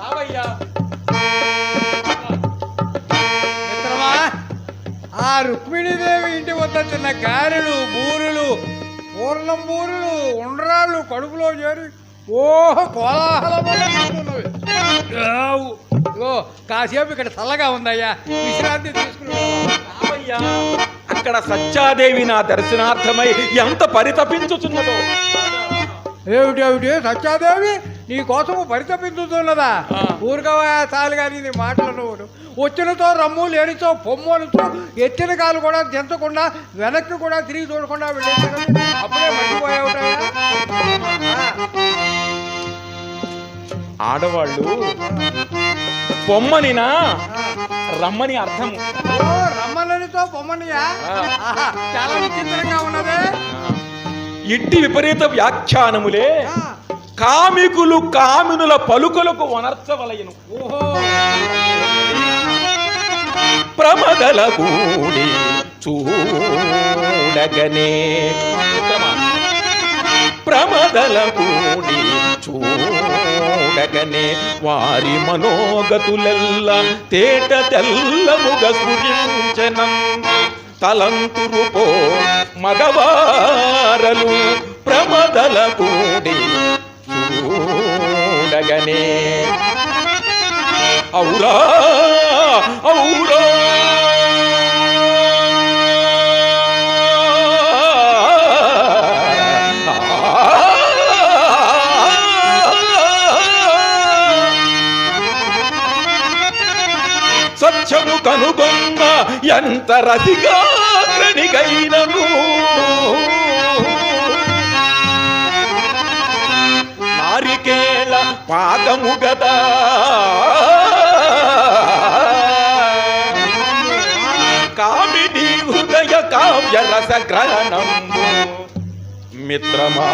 రావయ్యా మిత్రమా ఆ రుక్మిణీదేవి ఇంటి వద్ద తిన్న గారెలు బూరెలు పూర్ణం బూరెలు ఉండ్రాళ్ళు కడుపులో చేరి ఓహో కోలాహలమైనవి ఇగో కాసేపు ఇక్కడ చల్లగా ఉందయ్యా. విశ్రాంతి తీసుకుని రావయ్యా అక్కడ సత్యాదేవి నా దర్శనార్థమై ఎంత పరితపించుచున్నదో. ఏమిటి ఏమిటి? సత్యాదేవి? నీ కోసము పరితపించుతున్నదా. ఊరుకవా చాలు కానీ నీ మాటలు నువ్వు వచ్చినతో రమ్ము లేనితో పొమ్ము అనుతో ఎత్తిన కాలు కూడా దించకుండా వెనక్కి కూడా తిరిగి చూడకుండా అప్పుడే మర్చిపోయావుటయా ఆడవాళ్ళు పొమ్మనినా రమ్మని అర్థము. ఓ రమ్మలనితో. ఆహా, చాలా విచిత్రంగా ఉన్నదే. ఇట్టి విపరీత వ్యాఖ్యానములే కామికులు కామినుల పలుకులకు వనర్చవలయను. ప్రమదల కూడి చూడగనే. ప్రమదల కూడి చూడగనే. వారి మనోగతులెల్ల తేట తెల్లముగ స్ఫురించనం తలంతురు పో మగవారలు ప్రమదల కూడి చూడగనే. అవురా అవురా. సత్యము కనుగొన్న ఎంత రసిగాగ్రణిగైనను నారికేళ పాదము గదా కామిని హృదయ కావ్య రస గ్రహణము మిత్రమా.